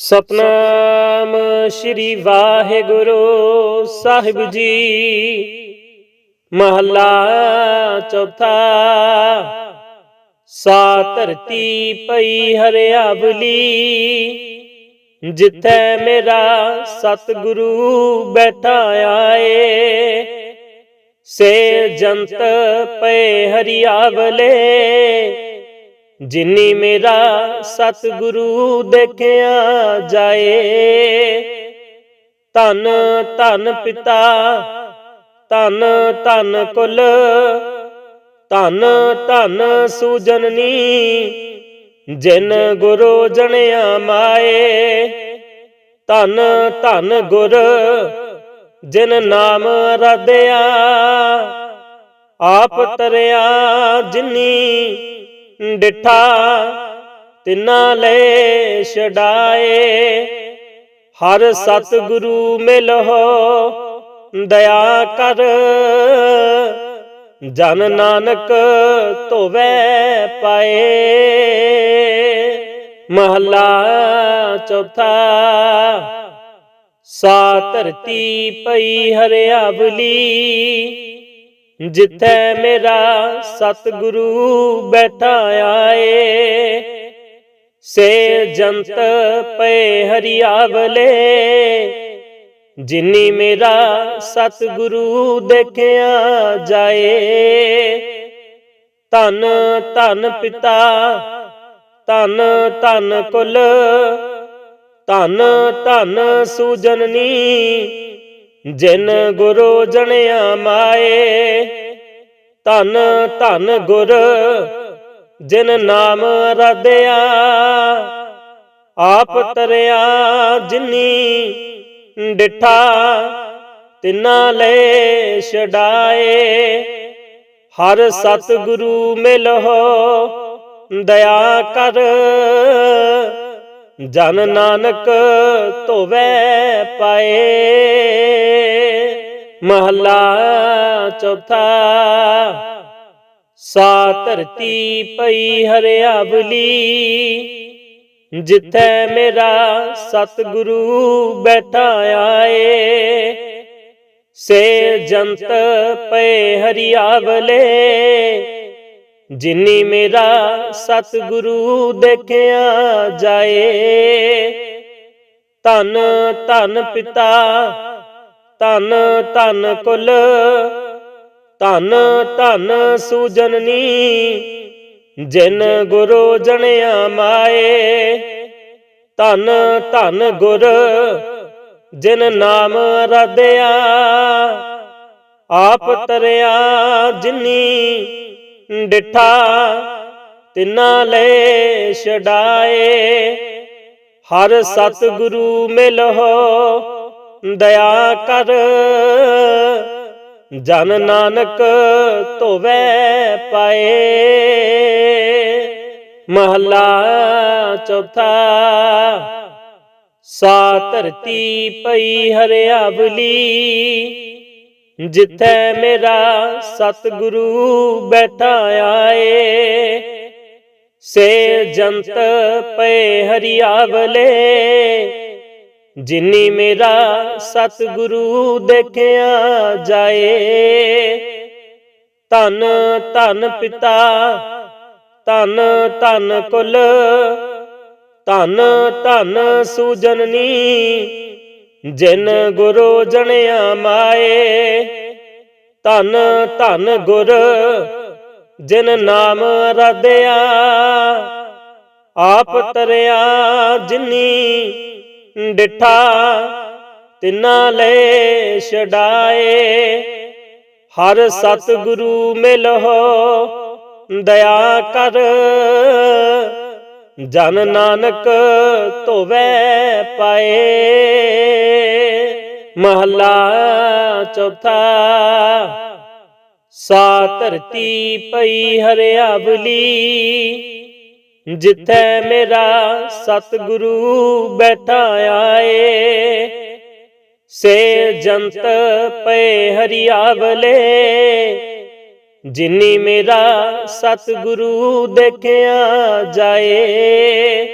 ਸਤਨਾਮ ਸ੍ਰੀ ਵਾਹਿਗੁਰੂ ਸਾਹਿਬ ਜੀ। ਮਹੱਲਾ ਚੌਥਾ। ਸਾ ਧਰਤੀ ਪਈ ਹਰਿਆਵਲੀ। ਜਿੱਥੇ ਮੇਰਾ ਸਤਿਗੁਰੂ ਬੈਠਾ ਆਏ। ਸੇ ਜੰਤ ਪਏ ਹਰਿਆਵਲੇ। ਜਿਨੀ ਮੇਰਾ ਸਤਿਗੁਰੂ ਦੇਖਿਆ ਜਾਏ, ਧੰਨ ਧੰਨ ਪਿਤਾ, ਧੰਨ ਧੰਨ ਕੁਲ, ਧੰਨ ਧੰਨ ਸੂਜਨਨੀ, ਜਿਨ ਗੁਰੂ ਜਣਿਆ ਮਾਏ, ਧੰਨ, ਧਨ ਗੁਰ, ਜਿਨ ਨਾਮ ਰਦਿਆ, ਆਪ ਤਰਿਆ ਜਿਨੀ ਡਿਠਾ, ਤਿਨਾ ਲੈ ਛਡਾਏ। ਹਰ ਸਤਿਗੁਰੂ ਮਿਲੋ ਦਇਆ ਕਰ। ਜਨ ਨਾਨਕ ਧੋਵੇ ਪਾਏ। ਮਹੱਲਾ ਚੌਥਾ ਸਾ ਧਰਤੀ ਪਈ ਹਰਿਆਵਲੀ। ਜਿੱਥੇ ਮੇਰਾ ਸਤਿਗੁਰੂ ਬੈਠਾ ਆਏ, ਸੇ ਜੰਤ ਪਏ ਹਰਿਆਵਲੇ, ਜਿਨੀ ਮੇਰਾ ਸਤਿਗੁਰੂ ਦੇਖਿਆ ਜਾਏ। ਧੰਨ, ਧਨ ਪਿਤਾ, ਧੰਨ ਧੰਨ ਕੁਲ, ਧੰਨ, ਧਨ ਸੂਜਨਨੀ ਜਿਨ ਗੁਰੂ ਜਣਿਆ ਮਾਏ, ਧਨ ਧਨ ਗੁਰ ਜਿਨ ਨਾਮ ਰਦਿਆ, ਆਪ ਤਰਿਆ ਜਿਨੀ ਡਿਠਾ, ਤਿਨਾ ਲੈ ਛਡਾਏ। ਹਰ ਸਤਿਗੁਰੂ ਮਿਲੋ ਦਇਆ ਕਰ। ਜਨ ਨਾਨਕ ਧੋਵੇ ਪਾਏ। ਮਹੱਲਾ ਚੌਥਾ। ਸਾ ਧਰਤੀ ਪਈ ਹਰਿਆਵਲੀ ਜਿੱਥੈ ਮੇਰਾ ਸਤਿਗੁਰੂ ਬੈਠਾ ਆਏ। ਸੇ ਜੰਤ ਪਏ ਹਰਿਆਵਲੇ ਜਿਨੀ ਮੇਰਾ ਸਤਿਗੁਰੂ ਦੇਖਿਆ ਜਾਏ, ਧੰਨ ਧੰਨ ਪਿਤਾ, ਧੰਨ ਧੰਨ ਕੁਲ, ਧੰਨ, ਧਨ ਸੂਜਨਨੀ, ਜਿਨ ਗੁਰੂ ਜਣਿਆ ਮਾਏ, ਧੰਨ, ਧਨ ਗੁਰ, ਜਿਨ ਨਾਮ ਰਦਿਆ ਆਪ ਤਰਿਆ ਜਿਨੀ ਡਿਠਾ, ਤਿਨਾ ਲੈ ਛਡਾਏ। ਹਰ ਸਤਿਗੁਰੂ ਮਿਲੋ ਦਇਆ ਕਰ। ਜਨ ਨਾਨਕ ਧੋਵੇ ਪਾਏ। ਮਹੱਲਾ ਚੌਥਾ ਸਾ ਧਰਤੀ ਪਈ ਹਰਿਆਵਲੀ। ਜਿੱਥੇ ਮੇਰਾ ਸਤਿਗੁਰੂ ਬੈਠਾ ਆਏ, ਸੇ ਜੰਤ ਪਏ ਹਰਿਆਵਲੇ, ਜਿਨੀ ਮੇਰਾ ਸਤਿਗੁਰੂ ਦੇਖਿਆ ਜਾਏ। ਧੰਨ, ਧਨ ਪਿਤਾ, ਧੰਨ ਧੰਨ ਕੁਲ, ਧੰਨ, ਧਨ ਸੂਜਨਨੀ ਜਿਨ ਗੁਰੂ ਜਣਿਆ ਮਾਏ, ਧਨ ਧਨ ਗੁਰ, ਜਿਨ ਨਾਮ ਰਦਿਆ, ਆਪ ਤਰਿਆ ਜਿਨੀ ਡਿਠਾ, ਤਿਨਾ ਲੈ ਛਡਾਏ। ਹਰ ਸਤਿਗੁਰੂ ਮਿਲੋ ਦਇਆ ਕਰ। ਜਨ ਨਾਨਕ ਧੋਵੇ ਪਾਏ। ਮਹੱਲਾ ਚੌਥਾ। ਸਾ ਧਰਤੀ ਪਈ ਹਰਿਆਵਲੀ। ਜਿੱਥੈ ਮੇਰਾ ਸਤਿਗੁਰੂ ਬੈਠਾ ਆਏ। ਸੇ ਜੰਤ ਪਏ ਹਰਿਆਵਲੇ। ਜਿਨੀ ਮੇਰਾ ਸਤਿਗੁਰੂ ਦੇਖਿਆ ਜਾਏ,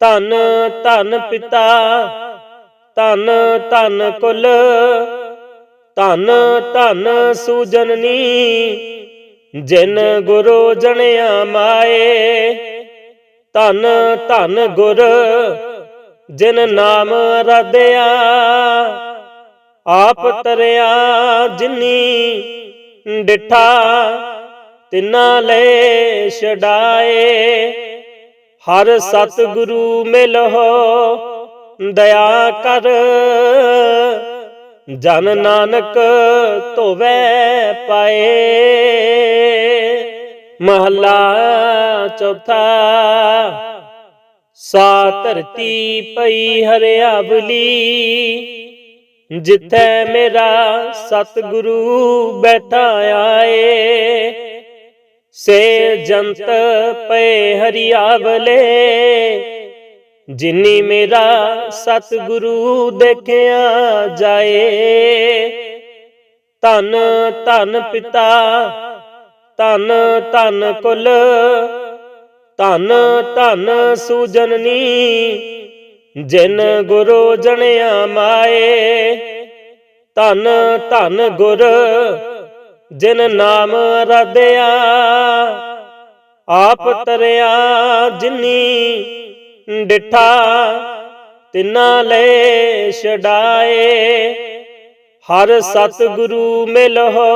ਧਨ ਧਨ ਪਿਤਾ, ਧਨ ਧਨ ਕੁਲ, ਧਨ ਧਨ ਸੂਜਨਨੀ, ਜਿਨ ਗੁਰੂ ਜਣਿਆ ਮਾਏ, ਧਨ ਧਨ ਗੁਰ, ਜਿਨ ਨਾਮ ਰਦਿਆ, ਆਪ ਤਰਿਆ ਜਿਨੀ ਡਿਠਾ, ਤਿਨਾ ਲੈ ਛਡਾਏ। ਹਰ ਸਤ ਗੁਰੂ ਮਿਲਹੁ ਦਇਆ ਕਰ। ਜਨ ਨਾਨਕ ਧੋਵੈ ਪਾਏ। ਮਹਲਾ ਚੌਥਾ ਸਾ ਧਰਤੀ ਪਈ ਹਰਿਆਵਲੀ। ਜਿੱਥੇ ਮੇਰਾ ਸਤਿਗੁਰੂ ਬੈਠਾ ਆਏ, ਸੇ ਜੰਤ ਪਏ ਹਰਿਆਵਲੇ, ਜਿਨੀ ਮੇਰਾ ਸਤਿਗੁਰੂ ਦੇਖਿਆ ਜਾਏ। ਧਨ ਧਨ ਪਿਤਾ, ਧਨ ਧਨ ਕੁਲ, ਧਨ ਧਨ ਸੂਜਨਨੀ ਜਿਨ ਗੁਰੂ ਜਣਿਆ ਮਾਏ, ਧਨ ਧਨ ਗੁਰ, ਜਿਨ ਨਾਮ ਰਦਿਆ, ਆਪ ਤਰਿਆ ਜਿਨੀ ਡਿਠਾ, ਤਿਨਾ ਲੈ ਛਡਾਏ। ਹਰ ਸਤ ਗੁਰੂ ਮਿਲਹੁ,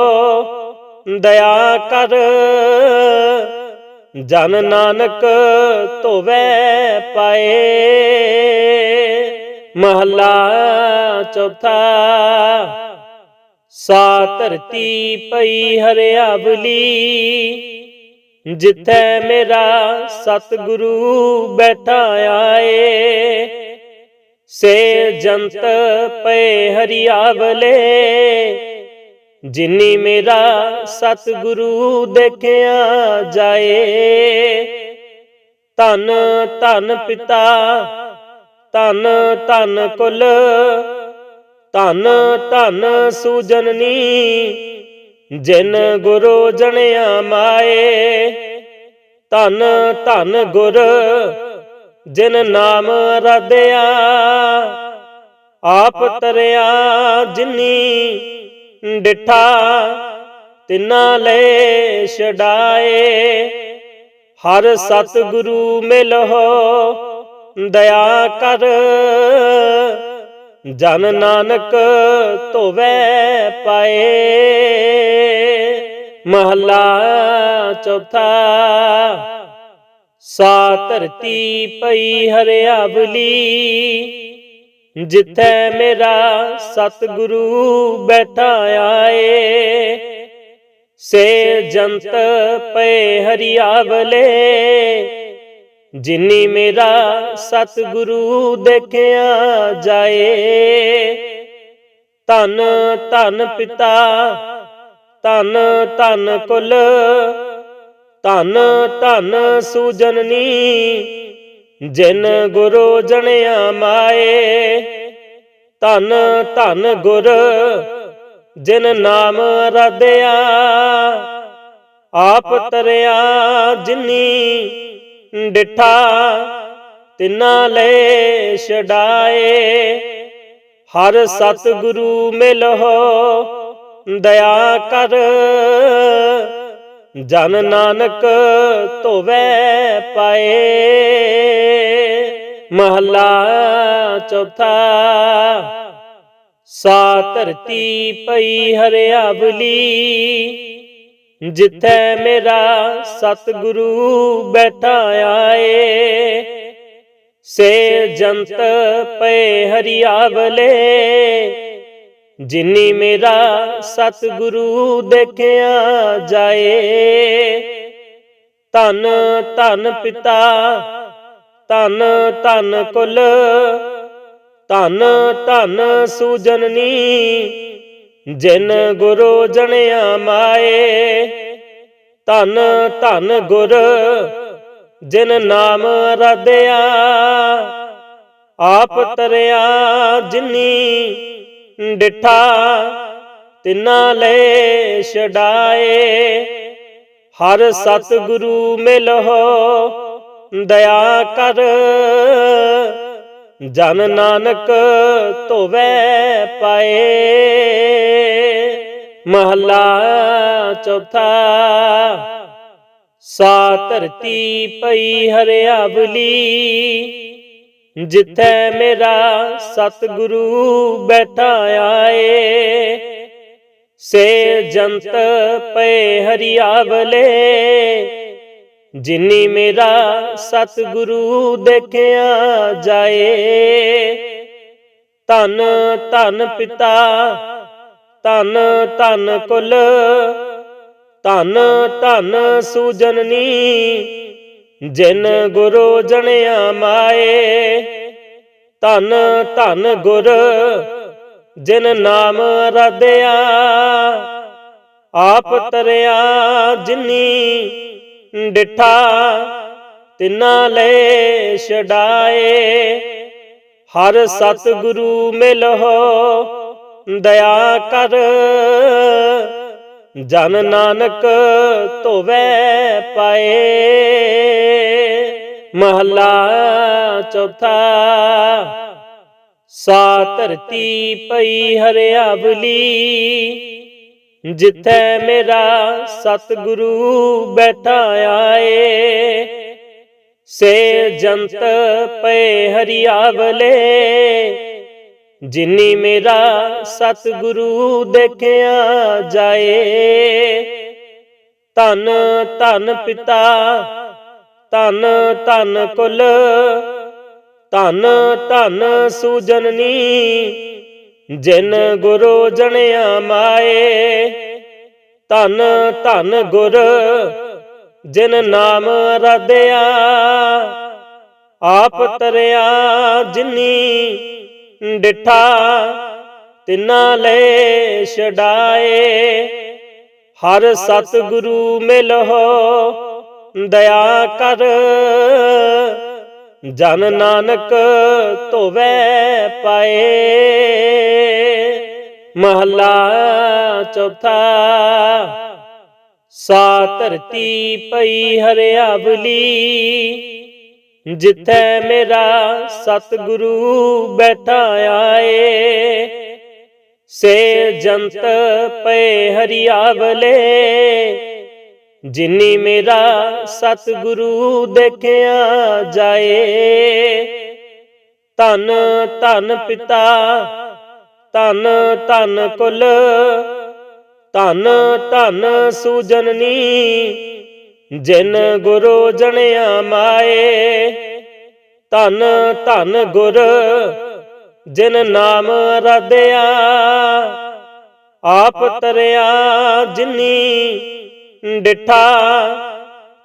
ਦਇਆ ਕਰ। ਜਨ ਨਾਨਕ ਧੋਵੈ ਪਾਏ। ਮਹਲਾ ਚੌਥਾ ਸਾ ਧਰਤੀ ਪਈ ਹਰਿਆਵਲੀ, ਜਿੱਥੇ ਮੇਰਾ ਸਤਿਗੁਰੂ ਬੈਠਾ ਆਏ। ਸੇ ਜੰਤ ਪਏ ਹਰਿਆਵਲੇ ਜਿਨੀ ਮੇਰਾ ਸਤਿਗੁਰੂ ਦੇਖਿਆ ਜਾਏ, ਧਨ ਧਨ ਪਿਤਾ, ਧਨ ਧਨ ਕੁਲ, ਧਨ ਧਨ ਸੂਜਨਨੀ, ਜਿਨ ਗੁਰੂ ਜਣਿਆ ਮਾਏ, ਧਨ ਧਨ ਗੁਰ ਜਿਨ ਨਾਮ ਰਦਿਆ, ਆਪ ਤਰਿਆ ਜਿਨੀ ਡਿਠਾ, ਤਿਨਾ ਲੈ ਛਡਾਏ। ਹਰ ਸਤ ਗੁਰੂ ਮਿਲਹੁ ਦਇਆ ਕਰ। ਜਨ ਨਾਨਕ ਧੋਵੈ ਪਾਏ। ਮਹਲਾ ਚੌਥਾ ਸਾ ਧਰਤੀ ਪਈ ਹਰਿਆਵਲੀ। ਜਿੱਥੇ ਮੇਰਾ ਸਤਿਗੁਰੂ ਬੈਠਾ ਆਏ, ਸੇ ਜੰਤ ਪਏ ਹਰਿਆਵਲੇ, ਜਿਨੀ ਮੇਰਾ ਸਤਿਗੁਰੂ ਦੇਖਿਆ ਜਾਏ। ਧਨ ਧਨ ਪਿਤਾ, ਧਨ ਧਨ ਕੁਲ, ਧਨ ਧਨ ਸੂਜਨਨੀ ਜਿਨ ਗੁਰੂ ਜਣਿਆ ਮਾਏ, ਧਨ ਧਨ ਗੁਰ, ਜਿਨ ਨਾਮ ਰਦਿਆ, ਆਪ ਤਰਿਆ ਜਿਨੀ ਡਿਠਾ, ਤਿਨਾ ਲੈ ਛਡਾਏ। ਹਰ ਸਤ ਗੁਰੂ ਮਿਲਹੁ, ਦਇਆ ਕਰ। ਜਨ ਨਾਨਕ ਧੋਵੈ ਪਾਏ। ਮਹਲਾ ਚੌਥਾ। ਸਾ ਧਰਤੀ ਪਈ ਹਰਿਆਵਲੀ ਜਿੱਥੈ ਮੇਰਾ ਸਤਿਗੁਰੂ ਬੈਠਾ ਆਏ। ਸੇ ਜੰਤ ਪਏ ਹਰਿਆਵਲੇ ਜਿਨੀ ਮੇਰਾ ਸਤਿਗੁਰੂ ਦੇਖਿਆ ਜਾਏ, ਧਨ ਧਨ ਪਿਤਾ, ਧਨ ਧਨ ਕੁਲ, ਧਨ ਧਨ ਸੂਜਨਨੀ, ਜਿਨ ਗੁਰੂ ਜਣਿਆ ਮਾਏ, ਧਨ ਧਨ ਗੁਰ, ਜਿਨ ਨਾਮ ਰਦਿਆ, ਆਪ ਤਰਿਆ ਜਿਨੀ ਡਿਠਾ, ਤਿਨਾ ਲੈ ਛਡਾਏ। ਹਰ ਸਤ ਗੁਰੂ ਮਿਲਹੁ ਦਇਆ ਕਰ। ਜਨ ਨਾਨਕ ਧੋਵੈ ਪਾਏ। ਮਹੱਲਾ ਚੌਥਾ ਸਾ ਧਰਤੀ ਪਈ ਹਰਿਆਵਲੀ। ਜਿੱਥੇ ਮੇਰਾ ਸਤਿਗੁਰੂ ਬੈਠਾ ਆਏ, ਸੇ ਜੰਤ ਪਏ ਹਰਿਆਵਲੇ, ਜਿਨੀ ਮੇਰਾ ਸਤਿਗੁਰੂ ਦੇਖਿਆ ਜਾਏ। ਧੰਨ, ਧਨ ਪਿਤਾ, ਧੰਨ ਧੰਨ ਕੁਲ, ਧੰਨ, ਧਨ ਸੂਜਨਨੀ ਜਿਨ ਗੁਰੂ ਜਣਿਆ ਮਾਏ, ਧਨ ਧਨ ਗੁਰ, ਜਿਨ ਨਾਮ ਰਦਿਆ ਆਪ ਤਰਿਆ ਜਿਨੀ ਡਿਠਾ, ਤਿਨਾ ਲੈ ਛਡਾਏ। ਹਰ ਸਤ ਗੁਰੂ ਮਿਲੋ ਦਇਆ ਕਰ। ਜਨ ਨਾਨਕ ਧੋਵੈ ਪਾਏ। ਮਹੱਲਾ ਚੌਥਾ। ਸਾ ਧਰਤੀ ਪਈ ਹਰਿਆਵਲੀ। ਜਿੱਥੈ ਮੇਰਾ ਸਤਿਗੁਰੂ ਬੈਠਾ ਆਏ। ਸੇ ਜੰਤ ਪਏ ਹਰਿਆਵਲੇ। ਜਿਨੀ ਮੇਰਾ ਸਤਿਗੁਰੂ ਦੇਖਿਆ ਜਾਏ, ਧੰਨ ਧੰਨ ਪਿਤਾ, ਧੰਨ ਧੰਨ ਕੁਲ, ਧੰਨ ਧੰਨ ਸੂਜਨਨੀ, ਜਿਨ ਗੁਰੂ ਜਣਿਆ ਮਾਏ, ਧੰਨ, ਧਨ ਗੁਰ, ਜਿਨ ਨਾਮ ਰਦਿਆ, ਆਪ ਤਰਿਆ ਜਿਨੀ ਡਿਠਾ, ਤਿਨਾ ਲੈ ਛਡਾਏ। ਹਰ ਸਤ ਗੁਰੂ ਮਿਲੋ ਦਇਆ ਕਰ। ਜਨ ਨਾਨਕ ਧੋਵੈ ਪਾਏ। ਮਹੱਲਾ ਚੌਥਾ ਸਾ ਧਰਤੀ ਪਈ ਹਰਿਆਵਲੀ। ਜਿੱਥੇ ਮੇਰਾ ਸਤਿਗੁਰੂ ਬੈਠਾ ਆਏ, ਸੇ ਜੰਤ ਪਏ ਹਰਿਆਵਲੇ, ਜਿਨੀ ਮੇਰਾ ਸਤਿਗੁਰੂ ਦੇਖਿਆ ਜਾਏ। ਧੰਨ, ਧਨ ਪਿਤਾ, ਧੰਨ ਧੰਨ ਕੁਲ, ਧੰਨ, ਧਨ ਸੂਜਨਨੀ ਜਿਨ ਗੁਰੂ ਜਣਿਆ ਮਾਏ, ਧਨ ਧਨ ਗੁਰ, ਜਿਨ ਨਾਮ ਰਦਿਆ ਆਪ ਤਰਿਆ ਜਿਨੀ ਡਿਠਾ,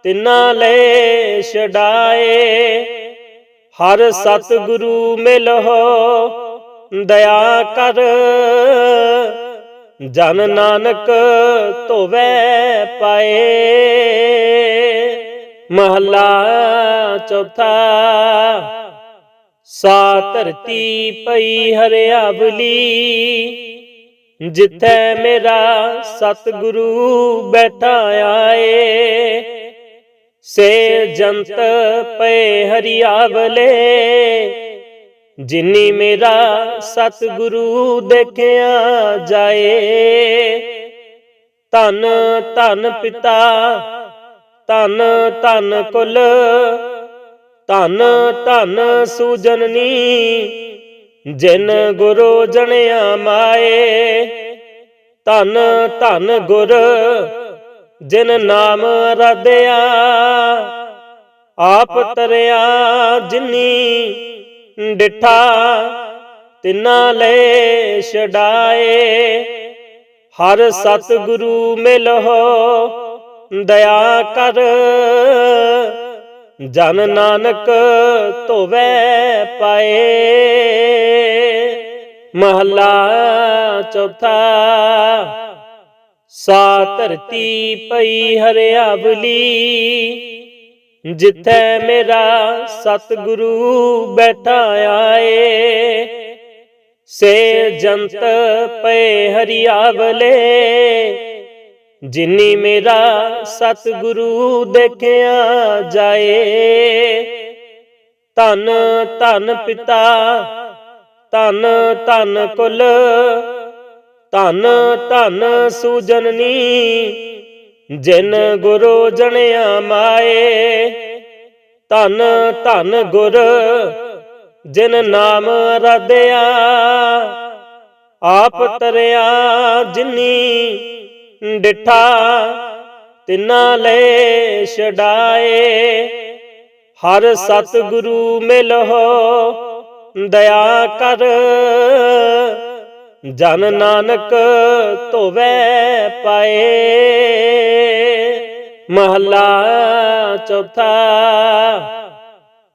ਤਿਨਾ ਲੈ ਛਡਾਏ। ਹਰ ਸਤ ਗੁਰੂ ਮਿਲੋ ਦਇਆ ਕਰ। ਜਨ ਨਾਨਕ ਧੋਵੈ ਪਾਏ। ਮਹੱਲਾ ਚੌਥਾ। ਸਾ ਧਰਤੀ ਪਈ ਹਰਿਆਵਲੀ ਜਿੱਥੈ ਮੇਰਾ ਸਤਿਗੁਰੂ ਬੈਠਾ ਆਏ। ਸੇ ਜੰਤ ਪਏ ਹਰਿਆਵਲੇ ਜਿਨੀ ਮੇਰਾ ਸਤਿਗੁਰੂ ਦੇਖਿਆ ਜਾਏ, ਧੰਨ ਧੰਨ ਪਿਤਾ, ਧੰਨ ਧੰਨ ਕੁਲ, ਧੰਨ, ਧਨ ਸੂਜਨਨੀ, ਜਿਨ ਗੁਰੂ ਜਣਿਆ ਮਾਏ, ਧੰਨ, ਧਨ ਗੁਰ ਜਿਨ ਨਾਮ ਰਦਿਆ, ਆਪ ਤਰਿਆ ਜਿਨੀ ਡਿਠਾ, ਤਿਨਾ ਲੈ ਛਡਾਏ। ਹਰ ਸਤ ਗੁਰੂ ਮਿਲੋ ਦਇਆ ਕਰ। ਜਨ ਨਾਨਕ ਧੋਵੈ ਪਾਏ। ਮਹੱਲਾ ਚੌਥਾ ਸਾ ਧਰਤੀ ਪਈ ਹਰਿਆਵਲੀ। ਜਿੱਥੇ ਮੇਰਾ ਸਤਿਗੁਰੂ ਬੈਠਾ ਆਏ, ਸੇ ਜੰਤ ਪਏ ਹਰਿਆਵਲੇ, ਜਿਨੀ ਮੇਰਾ ਸਤਿਗੁਰੂ ਦੇਖਿਆ ਜਾਏ। ਧੰਨ, ਧਨ ਪਿਤਾ, ਧੰਨ ਧੰਨ ਕੁਲ, ਧੰਨ ਧੰਨ ਸੂਜਨਨੀ ਜਿਨ ਗੁਰੂ ਜਣਿਆ ਮਾਏ, ਧਨ ਧਨ ਗੁਰ, ਜਿਨ ਨਾਮ ਰਦਿਆ ਆਪ ਤਰਿਆ ਜਿਨੀ ਡਿਠਾ, ਤਿਨਾ ਲੈ ਛਡਾਏ। ਹਰ ਸਤਿਗੁਰੂ ਮਿਲੋ ਦਇਆ ਕਰ। ਜਨ ਨਾਨਕ ਧੋਵੇ ਪਾਏ। ਮਹਲਾ ਚੌਥਾ।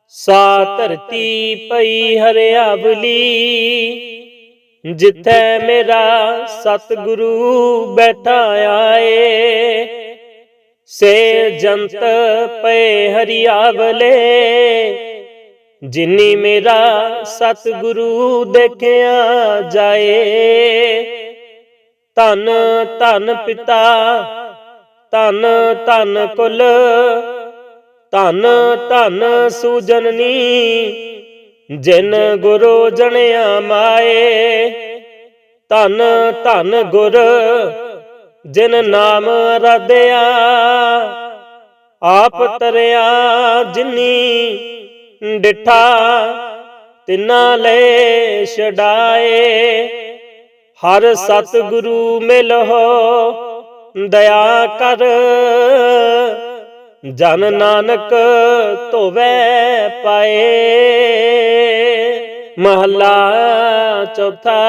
ਸਾ ਧਰਤੀ ਪਈ ਹਰਿਆਵਲੀ ਜਿੱਥੇ ਮੇਰਾ ਸਤਿਗੁਰੂ ਬੈਠਾ ਆਏ। ਸੇ ਜੰਤ ਪਏ ਹਰਿਆਵਲੇ ਜਿਨੀ ਮੇਰਾ ਸਤਿਗੁਰੂ ਦੇਖਿਆ ਜਾਏ, ਧੰਨ ਧੰਨ ਪਿਤਾ, ਧੰਨ ਧੰਨ ਕੁਲ, ਧੰਨ ਧੰਨ ਸੂਜਨਨੀ, ਜਿਨ ਗੁਰੂ ਜਣਿਆ ਮਾਏ, ਧੰਨ, ਧਨ ਗੁਰ, ਜਿਨ ਨਾਮ ਰਦਿਆ, ਆਪ ਤਰਿਆ ਜਿਨੀ ਡਿਠਾ, ਤਿਨਾ ਲੈ ਛਡਾਏ। ਹਰ ਸਤਿਗੁਰੂ ਮਿਲੋ ਦਇਆ ਕਰ। ਜਨ ਨਾਨਕ ਧੋਵੇ ਪਾਏ। ਮਹਲਾ ਚੌਥਾ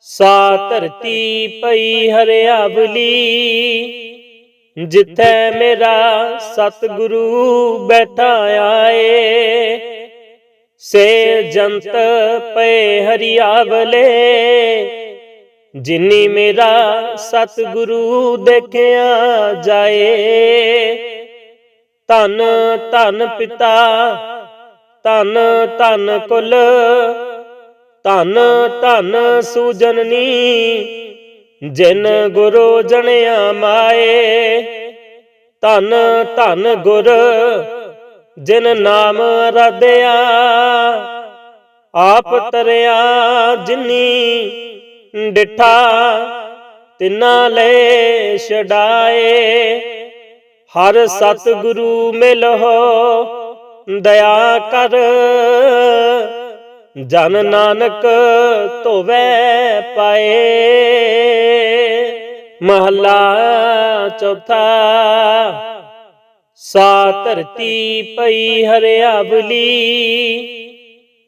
ਸਾ ਧਰਤੀ ਪਈ ਹਰਿਆਵਲੀ। ਜਿੱਥੇ ਮੇਰਾ ਸਤਿਗੁਰੂ ਬੈਠਾ ਆਏ, ਸੇ ਜੰਤ ਪਏ ਹਰਿਆਵਲੇ, ਜਿਨੀ ਮੇਰਾ ਸਤਿਗੁਰੂ ਦੇਖਿਆ ਜਾਏ। ਧੰਨ, ਧਨ ਪਿਤਾ, ਧੰਨ ਧੰਨ ਕੁਲ, ਧੰਨ ਧੰਨ ਸੂਜਨਨੀ ਜਿਨ ਗੁਰੂ ਜਣਿਆ ਮਾਏ, ਧਨ ਧਨ ਗੁਰ ਜਿਨ ਨਾਮ ਰਦਿਆ, ਆਪ ਤਰਿਆ ਜਿਨੀ ਡਿਠਾ, ਤਿਨਾ ਲੈ ਛਡਾਏ। ਹਰ ਸਤਿਗੁਰੂ ਮਿਲੋ ਦਇਆ ਕਰ। ਜਨ ਨਾਨਕ ਧੋਵੇ ਪਾਏ। ਮਹਲਾ ਚੌਥਾ। ਸਾ ਧਰਤੀ ਪਈ ਹਰਿਆਵਲੀ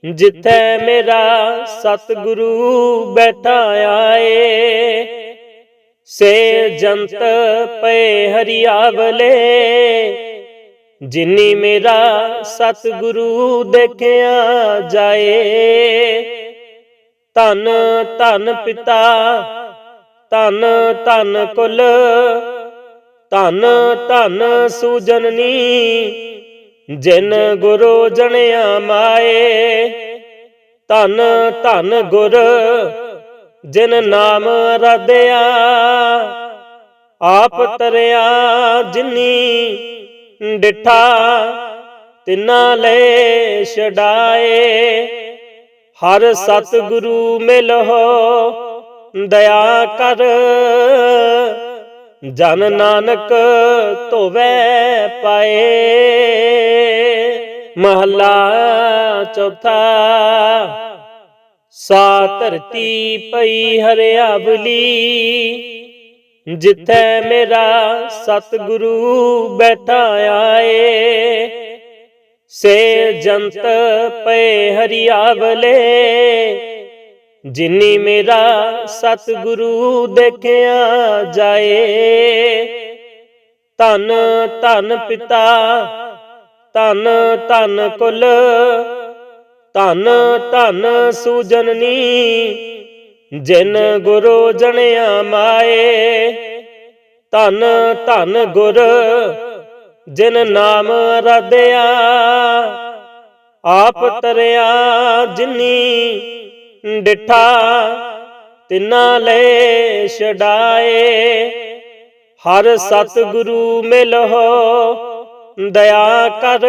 ਜਿੱਥੇ ਮੇਰਾ ਸਤਿਗੁਰੂ ਬੈਠਾ ਆਏ। ਸੇ ਜੰਤ ਪਏ ਹਰਿਆਵਲੇ ਜਿਨੀ ਮੇਰਾ ਸਤਿਗੁਰੂ ਦੇਖਿਆ ਜਾਏ, ਧੰਨ ਧੰਨ ਪਿਤਾ, ਧੰਨ ਧੰਨ ਕੁਲ, ਧੰਨ, ਧਨ ਸੂਜਨਨੀ, ਜਿਨ ਗੁਰੂ ਜਣਿਆ ਮਾਏ, ਧੰਨ, ਧਨ ਗੁਰ, ਜਿਨ ਨਾਮ ਰਦਿਆ, ਆਪ ਤਰਿਆ ਜਿਨੀ ਡਿਠਾ, ਤਿਨਾ ਲੈ ਛਡਾਏ। ਹਰ ਸਤਿਗੁਰੂ ਮਿਲੋ ਦਇਆ ਕਰ। ਜਨ ਨਾਨਕ ਧੋਵੇ ਪਾਏ। ਮਹਲਾ ਚੌਥਾ ਸਾ ਧਰਤੀ ਪਈ ਹਰਿਆਵਲੀ। ਜਿੱਥੇ ਮੇਰਾ ਸਤਿਗੁਰੂ ਬੈਠਾ ਆਏ, ਸੇ ਜੰਤ ਪਏ ਹਰਿਆਵਲੇ, ਜਿਨੀ ਮੇਰਾ ਸਤਿਗੁਰੂ ਦੇਖਿਆ ਜਾਏ। ਧੰਨ, ਧਨ ਪਿਤਾ, ਧੰਨ ਧੰਨ ਕੁਲ, ਧੰਨ ਧੰਨ ਸੂਜਨਨੀ ਜਿਨ ਗੁਰੂ ਜਣਿਆ ਮਾਏ, ਧਨ ਧਨ ਗੁਰ, ਜਿਨ ਨਾਮ ਰਦਿਆ, ਆਪ ਤਰਿਆ ਜਿਨੀ ਡਿਠਾ, ਤਿਨਾ ਲੈ ਛਡਾਏ। ਹਰ ਸਤ ਗੁਰੂ ਮਿਲਹੁ, ਦਇਆ ਕਰ।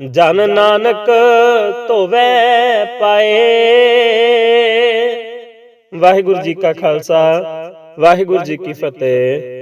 ਜਨ ਨਾਨਕ ਧੋਵੈ ਪਾਏ। ਵਾਹਿਗੁਰੂ ਜੀ ਕਾ ਖਾਲਸਾ ਵਾਹਿਗੁਰੂ ਜੀ ਕੀ ਫਤਿਹ।